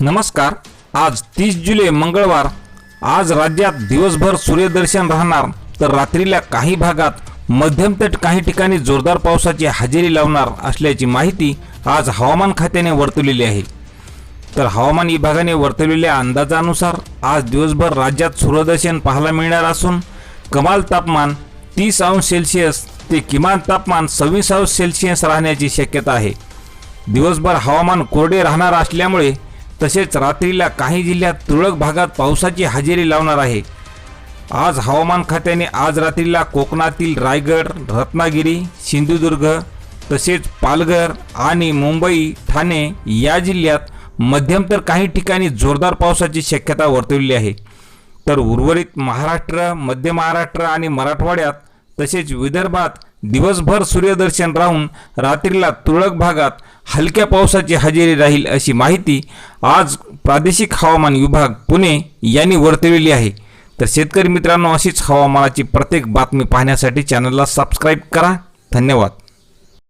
नमस्कार. आज तीस जुलै मंगळवार. आज राज्यात दिवसभर सूर्यदर्शन राहणार. तर रात्रीला काही भागात मध्यम ते काही ठिकाणी जोरदार पावसाची हजेरी लावणार असल्याची माहिती आज हवामान खात्याने वर्तवलेली आहे. तर हवामान विभागाने वर्तवलेल्या अंदाजानुसार आज दिवसभर राज्यात सूर्यदर्शन पाहायला मिळणार असून कमाल तापमान तीस अंश सेल्सिअस ते किमान तापमान सव्वीस अंश सेल्सिअस राहण्याची शक्यता आहे. दिवसभर हवामान कोरडे राहणार असल्यामुळे तसेच रात्रीला काही जिल्ह्यात तुरळक भागात पावसाची हजेरी लावणार आहे. आज हवामान खात्याने आज रात्रीला कोकणातील रायगड रत्नागिरी सिंधुदुर्ग तसेच पालघर आणि मुंबई ठाणे या जिल्ह्यात मध्यम तर काही ठिकाणी जोरदार पावसाची शक्यता वर्तवली आहे. तर उर्वरित महाराष्ट्र मध्य महाराष्ट्र आणि मराठवाड्यात तसेच विदर्भात दिवसभर सूर्यदर्शन राहून रात्रीला तुरळक भागात हलक्या पावसाची हजेरी राहील अशी माहिती आज प्रादेशिक हवामान विभाग पुणे यांनी वर्तवलेली आहे. तर शेतकरी मित्रांनो अशीच हवामानाची प्रत्येक बातमी पाहण्यासाठी चॅनलला सबस्क्राईब करा. धन्यवाद.